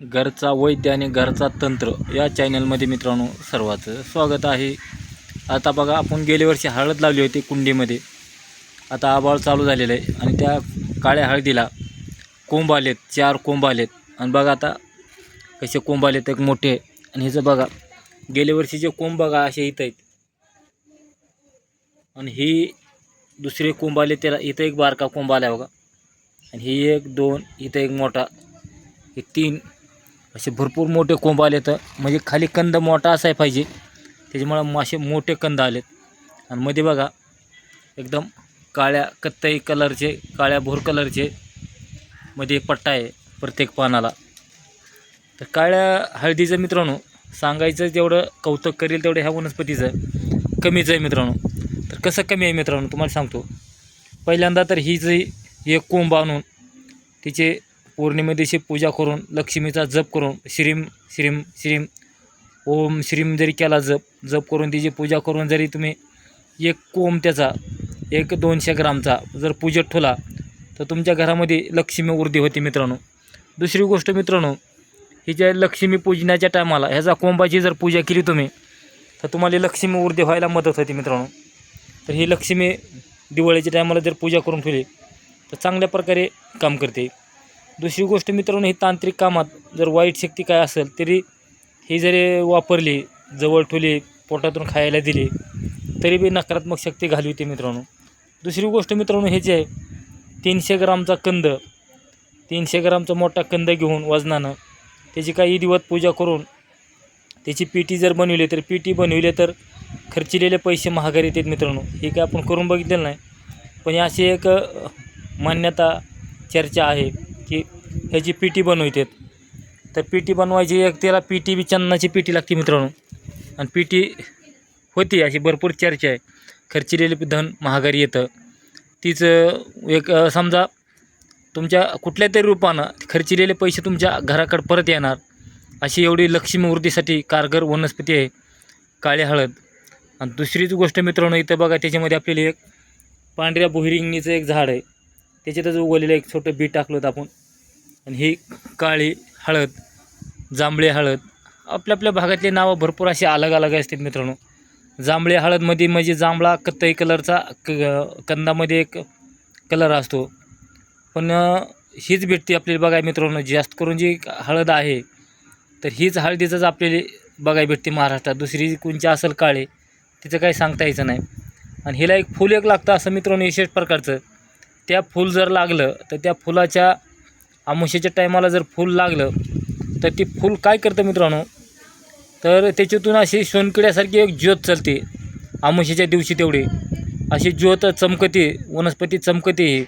घरचा वैद्य आणि घरचा तंत्र या चॅनलमध्ये मित्रांनो सर्वांचं स्वागत आहे. आता बघा आपण गेल्या वर्षी हळद लावली होती कुंडीमध्ये. आता आबाळ चालू झालेलं आहे आणि त्या काळ्या हळदीला कोंब आलेत चार कोंब आलेत. आणि बघा आता कसे कोंब आलेत एक मोठे. आणि ह्याचं बघा गेल्या वर्षीचे कोंब बघा असे इथं आहेत. आणि ही दुसरे कोंब आले त्याला इथं एक बारका कोंब आला बघा. आणि ही एक दोन इथं एक मोठा हे तीन असे भरपूर मोठे कोंब आले तर म्हणजे खाली कंद मोठा असाय पाहिजे. त्याच्यामुळं मासे मोठे कंद आलेत. आणि मध्ये बघा एकदम काळ्या कत्तई कलरचे काळ्या भोर कलरचे मध्ये एक पट्टा आहे प्रत्येक पानाला. तर काळ्या हळदीचं मित्रांनो सांगायचं जेवढं कौतुक करेल तेवढं ह्या वनस्पतीचं कमीचं आहे मित्रांनो. तर कसं कमी आहे मित्रांनो तुम्हाला सांगतो. पहिल्यांदा तर ही जी एक कोंब आणून तिचे पौर्णिमेदिवशी पूजा करून लक्ष्मीचा जप करून श्रीम श्रीम श्रीम ओम श्रीम जरी केला जप जप करून तिची पूजा करून जरी तुम्ही एक कोंब त्याचा एक दोनशे ग्रामचा जर पूजेत ठेवला तर तुमच्या घरामध्ये लक्ष्मी वृद्धी होती मित्रांनो. दुसरी गोष्ट मित्रांनो ही ज्या लक्ष्मी पूजनाच्या टायमाला ह्याचा कोंबाची जर पूजा केली तुम्ही तर तुम्हाला लक्ष्मी वृद्धी व्हायला मदत होती मित्रांनो. तर ही लक्ष्मी दिवाळीच्या टायमाला जर पूजा करून ठेवली तर चांगल्या प्रकारे काम करते. दुसरी गोष्ट मित्रांनो ही तांत्रिक कामात जर वाईट शक्ती काय असेल तरी ही जरी वापरली जवळ ठेवली पोटातून खायला दिली तरी बी नकारात्मक शक्ती घालविते मित्रांनो. दुसरी गोष्ट मित्रांनो हे जे आहे तीनशे ग्रामचा कंद तीनशे ग्रामचा मोठा कंद घेऊन वजनानं त्याची काही दिवस पूजा करून त्याची पीटी जर बनविली तर पीटी बनविले तर खर्चिलेले पैसे महागारी येतात मित्रांनो. हे काय आपण करून बघितलेलं नाही पण अशी एक मान्यता चर्चा आहे. ह्याची पीटी बनवतात तर पीटी बनवायची एक त्याला पीटी बी चन्नाची पीटी लागते मित्रांनो. आणि पीटी होती अशी भरपूर चर्चा आहे. खर्चिलेले धन महागारी येतं. तीच एक समजा तुमच्या कुठल्या तरी रूपानं खर्चिलेले पैसे तुमच्या घराकडे परत येणार. अशी एवढी लक्ष्मीवृद्धीसाठी कारगर वनस्पती आहे काळी हळद. आणि दुसरीच गोष्ट मित्रांनो इथं बघा त्याच्यामध्ये आपल्याला एक पांढऱ्या बोहिरिंगणीचं एक झाड आहे. त्याच्यातच उगवलेलं एक छोटं बी टाकलं होतं आपण. आणि ही काळी हळद जांभळी हळद आपल्या आपल्या भागातली नावं भरपूर असे अलग अलग असतात मित्रांनो. जांभळी हळदमध्ये म्हणजे जांभळा कत्तई कलरचा क कंदामध्ये एक कलर असतो. पण हीच भेटते आपल्याला बघाय मित्रांनो जास्त करून जी हळद आहे तर हीच हळदीचंच आपल्याला बघाय भेटते महाराष्ट्रात. दुसरी कोणची असेल काळे तिचं काही सांगता यायचं नाही. आणि हिला एक फूल एक लागतं असं मित्रांनो विशेष प्रकारचं. त्या फूल जर लागलं तर त्या फुलाच्या आमुष्याच्या टायमाला जर फूल लागलं तर ते फूल काय करतं मित्रांनो? तर त्याच्यातून अशी सोनकिड्यासारखी एक ज्योत चालते आमुष्याच्या दिवशी तेवढी. अशी ज्योत चमकते वनस्पती चमकते ही.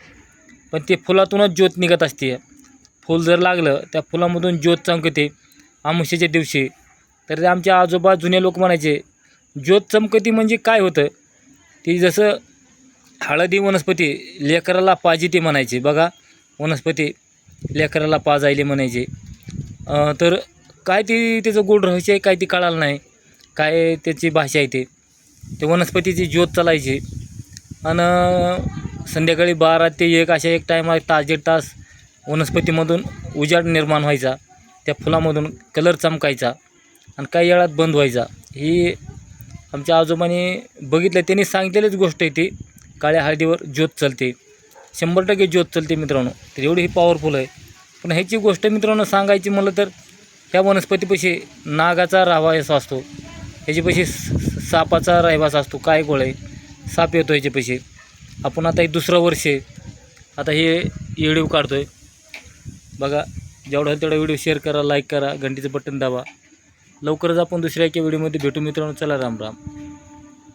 पण ते फुलातूनच ज्योत निघत असते. फूल जर लागलं त्या फुलामधून ज्योत चमकते आमुष्याच्या दिवशी. तर ते आमच्या आजोबा जुने लोक म्हणायचे ज्योत चमकती म्हणजे काय होतं? ती जसं हळदी वनस्पती लेकराला पाहिजे ते म्हणायचे. बघा वनस्पती लेकराला पाजायले म्हणायचे. तर काय ती त्याचं गोड रहस्य आहे काय ती कळालं नाही. काय त्याची भाषा आहे ते. ते वनस्पतीची ज्योत चालायची. आणि संध्याकाळी बारा ते एक अशा एक टायमा तास दीड तास वनस्पतीमधून उजाड निर्माण व्हायचा. त्या फुलामधून कलर चमकायचा. आणि काही वेळात बंद व्हायचा. ही आमच्या आजोबांनी बघितलं त्यांनी सांगितलेलीच गोष्ट आहे ती. काळ्या हळदीवर ज्योत चालते. शंभर टक्के ज्योत चलते मित्रांनो. तर एवढी ही पॉवरफुल आहे. पण ह्याची गोष्ट मित्रांनो सांगायची म्हणलं तर ह्या वनस्पतीपाशी नागाचा राहावासा असतो. ह्याच्यापाशी स- सापाचा राहिवासा असतो. काय गोळ? आहे साप येतो ह्याच्यापाशी आपण आता हे दुसरं वर्ष आहे. आता हे व्हिडिओ काढतो आहे बघा जेवढा होईल तेवढा व्हिडिओ शेअर करा लाईक करा घंटीचं बटन दाबा. लवकरच आपण दुसऱ्या एका व्हिडिओमध्ये भेटू मित्रांनो. चला राम राम.